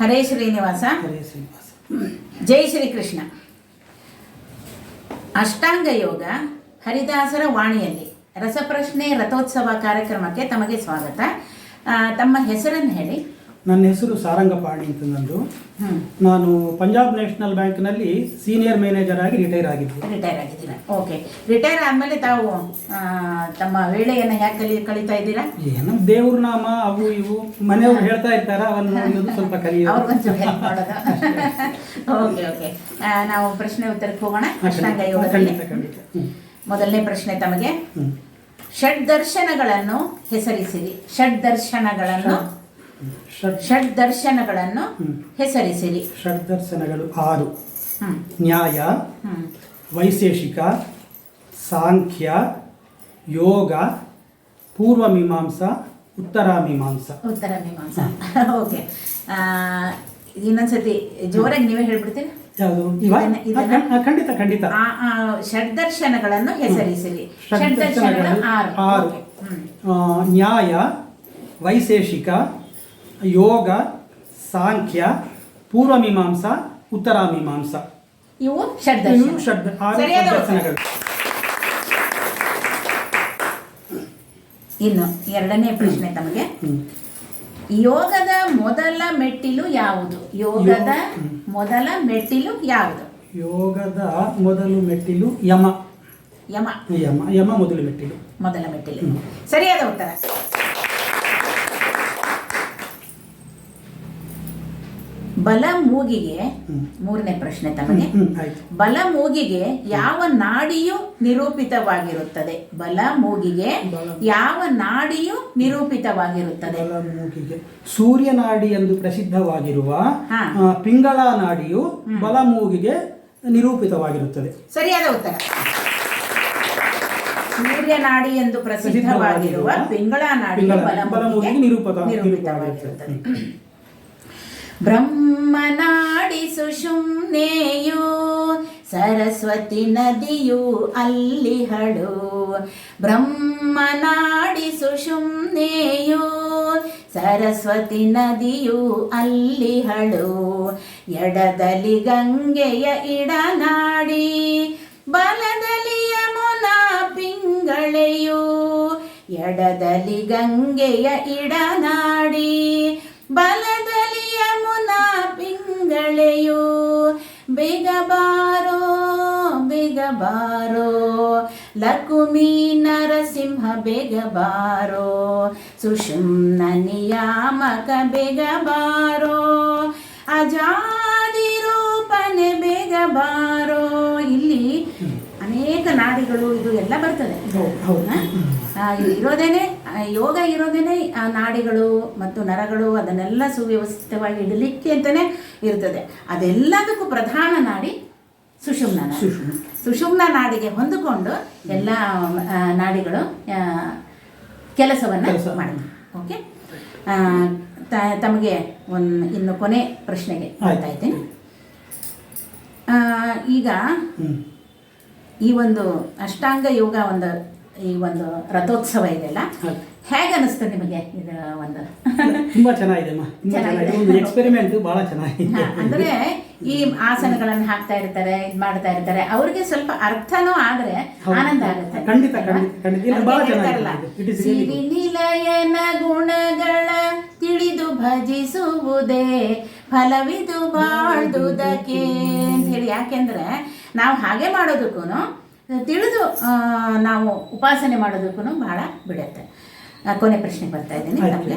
ಹರೇ ಶ್ರೀನಿವಾಸ. ಹರೇ ಶ್ರೀನಿವಾಸ. ಜೈ ಶ್ರೀಕೃಷ್ಣ. ಅಷ್ಟಾಂಗ ಯೋಗ ಹರಿದಾಸರ ವಾಣಿಯಲ್ಲಿ ರಸಪ್ರಶ್ನೆ ರಥೋತ್ಸವ ಕಾರ್ಯಕ್ರಮಕ್ಕೆ ತಮಗೆ ಸ್ವಾಗತ. ತಮ್ಮ ಹೆಸರನ್ನು ಹೇಳಿ. ನನ್ನ ಹೆಸರು ಸಾರಂಗಪಾಣಿ ಅಂತ ನಂದು. ನಾನು ಪಂಜಾಬ್ ನ್ಯಾಷನಲ್ ಬ್ಯಾಂಕ್ನಲ್ಲಿ ಸೀನಿಯರ್ ಮ್ಯಾನೇಜರ್ ಆಗಿ ರಿಟೈರ್ ಆಗಿದ್ದೆ ರಿಟೈರ್ ಆಗಿದ್ದೀರಾ? ಓಕೆ. ರಿಟೈರ್ ಆದಮೇಲೆ ತಾವು ಆ, ತಮ್ಮ ವೇಳೆಯನ್ನು ಯಾಕೆ ಕಲಿ ಕಳೀತಾ ಇದ್ದೀರಾ? ಏನೋ ದೇವ್ರ ನಾಮ ಅವು ಇವು. ಮನೆಯವ್ರು ಹೇಳ್ತಾ ಇರ್ತಾರ? ಅವನ್ನ ಅನ್ನೋದು ಸ್ವಲ್ಪ ಕಲಿಯೋದು. ಅವ್ರಿಗೊಂಚೂರು ಹೆಲ್ಪ್ ಮಾಡೋದು? Okay okay. ಆ, ನಾವು ಪ್ರಶ್ನೆ ಉತ್ತರಕ್ಕೆ ಹೋಗೋಣ. ಕೃಷ್ಣಾಂಗ ಯೋಗದಲ್ಲಿ. ಖಂಡಿತ ಖಂಡಿತ. ಹ್ಮ್. ಮೊದಲನೇ ಪ್ರಶ್ನೆ ತಮಗೆ. ಹ್ಮ್. ಷಡ್ ದರ್ಶನಗಳನ್ನು ಹೆಸರಿಸಿರಿ ಷಡ್ ದರ್ಶನಗಳನ್ನು ಷಡ್ ದರ್ಶನಗಳನ್ನು. ಹೆಸರಿಸಿರಿ ಷಡ್ದರ್ಶನಗಳು ಆರು. ಹ್ಮ್. ನ್ಯಾಯ ಹ್ಮ್. ವೈಶೇಷಿಕ ಸಾಂಖ್ಯ ಯೋಗ ಪೂರ್ವ ಮೀಮಾಂಸ ಉತ್ತರ ಮೀಮಾಂಸ. ಉತ್ತರ ಮೀಮಾಂಸ. ಓಕೆ. ಇನ್ನೊಂದ್ಸತಿ ಜೋರಾಗಿ ನೀವೇ ಹೇಳ್ಬಿಡ್ತೀನಿ. ಯಾವುದು? ಇವ? ಇದನ್ನ- ಇದನ್ನ- ಆ, ಖಂಡಿತ- ಖಂಡಿತ. ಖಂಡಿತ ಆ, ಆ, ಷಡ್ದರ್ಶನಗಳನ್ನು ಹೆಸರಿಸಿರಿ ಷಡ್ದರ್ಶನಗಳು ಷಡ್ದರ್ಶನಗಳು ಆರು. ಆರು. Okay. ಹ್ಮ್. ಆ, ನ್ಯಾಯ ವೈಶೇಷಿಕ ಯೋಗ ಸಾಂಖ್ಯ ಪೂರ್ವ ಮೀಮಾಂಸಾ ಉತ್ತರಾಮೀಮಾಂಸ ಇವು ಇವು ಶಬ್ದ ಷಡ್ ಆರು ಸರಿಯಾದ ಉತ್ತರ. ಷಡ್ದರ್ಶನಗಳು ಇನ್ನು ಎರಡನೇ ಪ್ರಶ್ನೆ ತಮಗೆ. ಹ್ಮ್. ಯೋಗದ ಮೊದಲ ಮೆಟ್ಟಿಲು ಯಾವುದು? ಯೋಗದ ಮೊದಲ ಮೆಟ್ಟಿಲು ಯಾವುದು? ಯೋಗದ ಮೊದಲು ಮೆಟ್ಟಿಲು ಯಮ. ಯಮ. ಯಮ ಯಮ ಮೊದಲು ಮೆಟ್ಟಿಲು. ಮೊದಲ ಮೆಟ್ಟಿಲು. ಸರಿಯಾದ ಉತ್ತರ. ಬಲ ಮೂಗಿಗೆ ಮೂರನೇ ಪ್ರಶ್ನೆ ತಮಗೆ. ಬಲ ಮೂಗಿಗೆ ಯಾವ ನಾಡಿಯು ನಿರೂಪಿತವಾಗಿರುತ್ತದೆ? ಬಲ ಮೂಗಿಗೆ ಯಾವ ನಾಡಿಯು ನಿರೂಪಿತವಾಗಿರುತ್ತದೆ? ಬಲ ಮೂಗಿಗೆ. ಸೂರ್ಯನಾಡಿ ಎಂದು ಪ್ರಸಿದ್ಧವಾಗಿರುವ. ಪಿಂಗಳ ನಾಡಿಯು ಬಲ ಮೂಗಿಗೆ ನಿರೂಪಿತವಾಗಿರುತ್ತದೆ. ಸರಿಯಾದ ಉತ್ತರ. ಸೂರ್ಯನಾಡಿ ಎಂದು ಪ್ರಸಿದ್ಧವಾಗಿರುವ ಪಿಂಗಳ ನಾಡಿ. ಪಿಂಗಳ ಬಲ ಮೂಗಿಗೆ ನಿರೂಪಿತವಾಗಿರುತ್ತದೆ. ಬ್ರಹ್ಮನಾಡಿ ಸುಷುಮ್ನೆಯು ಸರಸ್ವತಿ ನದಿಯು ಅಲ್ಲಿಹಳು ಬ್ರಹ್ಮನಾಡಿ ಸುಷುಮ್ನೆಯು ಸರಸ್ವತಿ ನದಿಯು ಅಲ್ಲಿಹಳು ಎಡದಲ್ಲಿ ಗಂಗೆಯ ಇಡನಾಡಿ ಬಲದಲ್ಲಿ ಯಮುನಾ ಪಿಂಗಳೆಯು. ಎಡದಲ್ಲಿ ಗಂಗೆಯ ಇಡನಾಡಿ ಬಲದಲ್ಲಿ ಪಿಂಗಳೆಯು ಬೇಗ ಬಾರೋ ಬೇಗ ಬಾರೋ. ಲಕುಮಿ ನರಸಿಂಹ ಬೇಗ ಬಾರೋ. ಸುಷುಮ್ನ ನಿಯಾಮಕ ಬೇಗ ಬಾರೋ. ಅಜಾದಿ ರೂಪನೆ ಬೇಗ ಬಾರೋ. ಇಲ್ಲಿ ಅನೇಕ ನಾಡಿಗಳು ಇದು ಎಲ್ಲ ಬರ್ತದೆ. ಇರೋದೇನೆ ಯೋಗ ಇರೋದೇನೆ ಆ ನಾಡಿಗಳು ಮತ್ತು ನರಗಳು ಅದನ್ನೆಲ್ಲ ಸುವ್ಯವಸ್ಥಿತವಾಗಿ ಇಡಲಿಕ್ಕೆ ಅಂತಲೇ ಇರ್ತದೆ. ಅದೆಲ್ಲದಕ್ಕೂ ಪ್ರಧಾನ ನಾಡಿ ಸುಷುಮ್ನ ಸುಷುಮ್ನ. ನಾಡಿಗೆ ಹೊಂದಿಕೊಂಡು ಎಲ್ಲ ನಾಡಿಗಳು ಕೆಲಸವನ್ನು ಕೆಲಸ. ಮಾಡಿ ಓಕೆ? ತಮಗೆ ಒಂದು ಇನ್ನು ಕೊನೆ ಪ್ರಶ್ನೆಗೆ ಹೇಳ್ತಾ ಇದ್ದೀನಿ ಈಗ ಈ ಒಂದು ಅಷ್ಟಾಂಗ ಯೋಗ ಒಂದು ಈ ಒಂದು ರಥೋತ್ಸವ ಇದೆಲ್ಲ. ಹೇಗೆ ಅನಿಸ್ತದೆ ನಿಮಗೆ ಇದು ಒಂದು? ತುಂಬಾ ಚೆನ್ನಾಗಿದೆ ಎಕ್ಸ್ಪೆರಿಮೆಂಟ್ ಬಹಳ ಚೆನ್ನಾಗಿದೆ. ಅಂದ್ರೆ ಈ ಆಸನಗಳನ್ನು ಹಾಕ್ತಾ ಇರ್ತಾರೆ ಇದ್ ಮಾಡ್ತಾ ಇರ್ತಾರೆ. ಅವ್ರಿಗೆ ಸ್ವಲ್ಪ ಅರ್ಥನೂ ಆದ್ರೆ ಆನಂದ ಆಗುತ್ತೆ. ಖಂಡಿತ. ಸಿರಿ ನಿಲಯನ ಗುಣಗಳ ತಿಳಿದು ಭಜಿಸುವುದೇ ಫಲವಿದು ಬಾಳ್ದುದಕ್ಕೆ ಅಂತ ಹೇಳಿ. ಯಾಕೆಂದ್ರೆ ನಾವು ಹಾಗೆ ಮಾಡೋದಕ್ಕೂ ತಿಳಿದು ನಾವು ಉಪಾಸನೆ ಮಾಡೋದಕ್ಕೂ ಬಹಳ ಬಿಡುತ್ತೆ. ಕೊನೆ ಪ್ರಶ್ನೆ ಬರ್ತಾ ಇದ್ದೀನಿ ನಮಗೆ.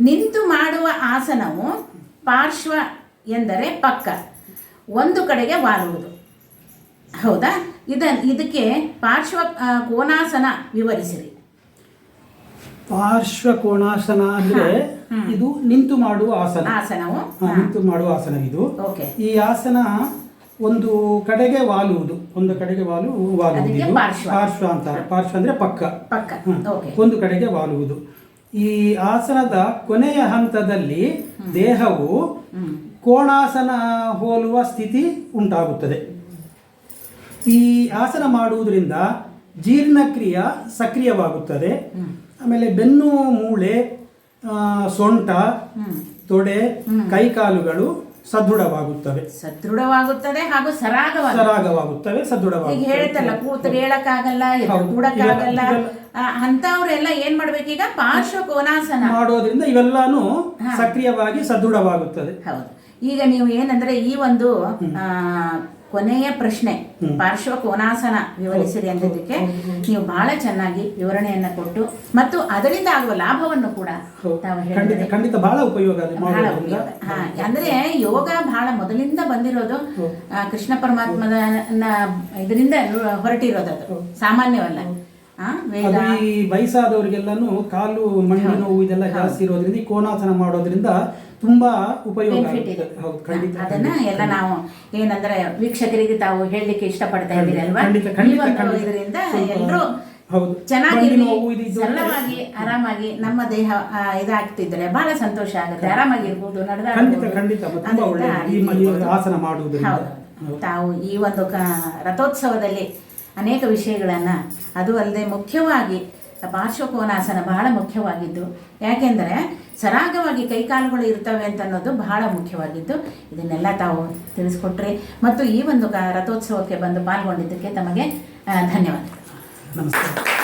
ನಿಂತು ಮಾಡುವ ಆಸನವು ಪಾರ್ಶ್ವ ಎಂದರೆ ಪಕ್ಕ ಒಂದು ಕಡೆಗೆ ವಾಲುವುದು. ಹೌದಾ? ಇದ ಇದಕ್ಕೆ ಪಾರ್ಶ್ವ ಕೋನಾಸನ ವಿವರಿಸಿರಿ. ಪಾರ್ಶ್ವ ಕೋಣಾಸನ ಅಂದ್ರೆ ಇದು ನಿಂತು ಮಾಡುವ ಆಸನ. ಆಸನವು ನಿಂತು ಮಾಡುವ ಆಸನ ಇದು. ಓಕೆ. ಈ ಆಸನ ಒಂದು ಕಡೆಗೆ ವಾಲುವುದು ಒಂದು ಕಡೆಗೆ ವಾಲು ವಾಲುವುದು ಪಾರ್ಶ್ವ. ಅಂತ. ಅಂತಾರೆ ಪಾರ್ಶ್ವ ಅಂದ್ರೆ ಪಕ್ಕ. ಪಕ್ಕ. ಒಂದು ಕಡೆಗೆ ವಾಲುವುದು ಈ ಆಸನದ ಕೊನೆಯ ಹಂತದಲ್ಲಿ ದೇಹವು ಕೋಣಾಸನ ಹೋಲುವ ಸ್ಥಿತಿ ಉಂಟಾಗುತ್ತದೆ. ಈ ಆಸನ ಮಾಡುವುದರಿಂದ ಜೀರ್ಣಕ್ರಿಯೆ ಸಕ್ರಿಯವಾಗುತ್ತದೆ. ಆಮೇಲೆ ಬೆನ್ನು ಮೂಳೆ ಸೊಂಟ ತೊಡೆ ಕೈಕಾಲುಗಳು ಸದೃಢವಾಗುತ್ತವೆ. ಸದೃಢವಾಗುತ್ತದೆ ಹಾಗೂ ಸರಾಗವಾಗುತ್ತದೆ. ಸರಾಗವಾಗುತ್ತವೆ ಈಗ ಸದೃಢವಾಗುತ್ತವೆ ಹೇಳ್ತಲ್ಲ ಕೂತು ಹೇಳಕ್ಕಾಗಲ್ಲ. ಕೂಡಕ್ಕಾಗಲ್ಲ. ಅಂತವ್ರೆಲ್ಲ ಏನ್ ಮಾಡ್ಬೇಕೀಗ ಪಾರ್ಶ್ವ ಕೋನಾಸನ. ಮಾಡೋದ್ರಿಂದ ಇವೆಲ್ಲಾನು ಸಕ್ರಿಯವಾಗಿ ಸದೃಢವಾಗುತ್ತದೆ. ಹೌದು. ಈಗ ನೀವು ಏನಂದ್ರೆ ಈ ಒಂದು ಆ, ಕೊನೆಯ ಪ್ರಶ್ನೆ ಪಾರ್ಶ್ವ ಕೋನಾಸನ ವಿವರಿಸಿರಿ ಅಂದಿದ್ದಕ್ಕೆ. ನೀವು ಬಹಳ ಚೆನ್ನಾಗಿ ವಿವರಣೆಯನ್ನ ಕೊಟ್ಟು ಮತ್ತು ಅದರಿಂದ ಆಗುವ ಲಾಭವನ್ನು ಕೂಡ ಖಂಡಿತ ಬಹಳ ಉಪಯೋಗ ಹಾ ಅಂದ್ರೆ ಯೋಗ ಬಹಳ ಮೊದಲಿಂದ ಬಂದಿರೋದು ಕೃಷ್ಣ ಪರಮಾತ್ಮದ ಇದರಿಂದ ಹೊರಟಿರೋದು ಅದು ಸಾಮಾನ್ಯವಲ್ಲ. ಈ ವಯಸ್ಸಾದವರಿಗೆಲ್ಲಾನು ಕಾಲು ಮಂಡಿ ನೋವು ಇದೆಲ್ಲ ಜಾಸ್ತಿ ಇರೋದ್ರಿಂದ ಈ ಕೋಣಾಸನ ಮಾಡೋದ್ರಿಂದ ತುಂಬಾ ಉಪಯೋಗ ಅದನ್ನ ಎಲ್ಲ ನಾವು ಏನಂದ್ರೆ ವೀಕ್ಷಕರಿಗೆ ತಾವು ಹೇಳಲಿಕ್ಕೆ ಇಷ್ಟಪಡ್ತಾ ಇದ್ದೀರಿ ಅಲ್ವಾ? ಇದರಿಂದ ಎಲ್ಲರೂ ಹೌದು. ಚೆನ್ನಾಗಿ ಸರಳವಾಗಿ ಆರಾಮಾಗಿ ನಮ್ಮ ದೇಹ ಇದಾಗ್ತಿದ್ರೆ ಬಹಳ ಸಂತೋಷ ಆಗುತ್ತೆ. ಈ ಇರ್ಬೋದು. ಆಸನ ಮಾಡುವುದು ಹೌದು. ತಾವು ಈ ಒಂದು ರಥೋತ್ಸವದಲ್ಲಿ ಅನೇಕ ವಿಷಯಗಳನ್ನು, ಅದು ಅಲ್ಲದೆ ಮುಖ್ಯವಾಗಿ ಪಾರ್ಶ್ವಕೋನಾಸನ ಬಹಳ ಮುಖ್ಯವಾಗಿದ್ದು, ಯಾಕೆಂದರೆ ಸರಾಗವಾಗಿ ಕೈಕಾಲುಗಳು ಇರ್ತವೆ ಅಂತ ಅನ್ನೋದು ಬಹಳ ಮುಖ್ಯವಾಗಿದ್ದು, ಇದನ್ನೆಲ್ಲ ತಾವು ತಿಳಿಸ್ಕೊಟ್ರಿ. ಮತ್ತು ಈ ಒಂದು ಕ ರಥೋತ್ಸವಕ್ಕೆ ಬಂದು ಪಾಲ್ಗೊಂಡಿದ್ದಕ್ಕೆ ತಮಗೆ ಧನ್ಯವಾದ. ನಮಸ್ಕಾರ.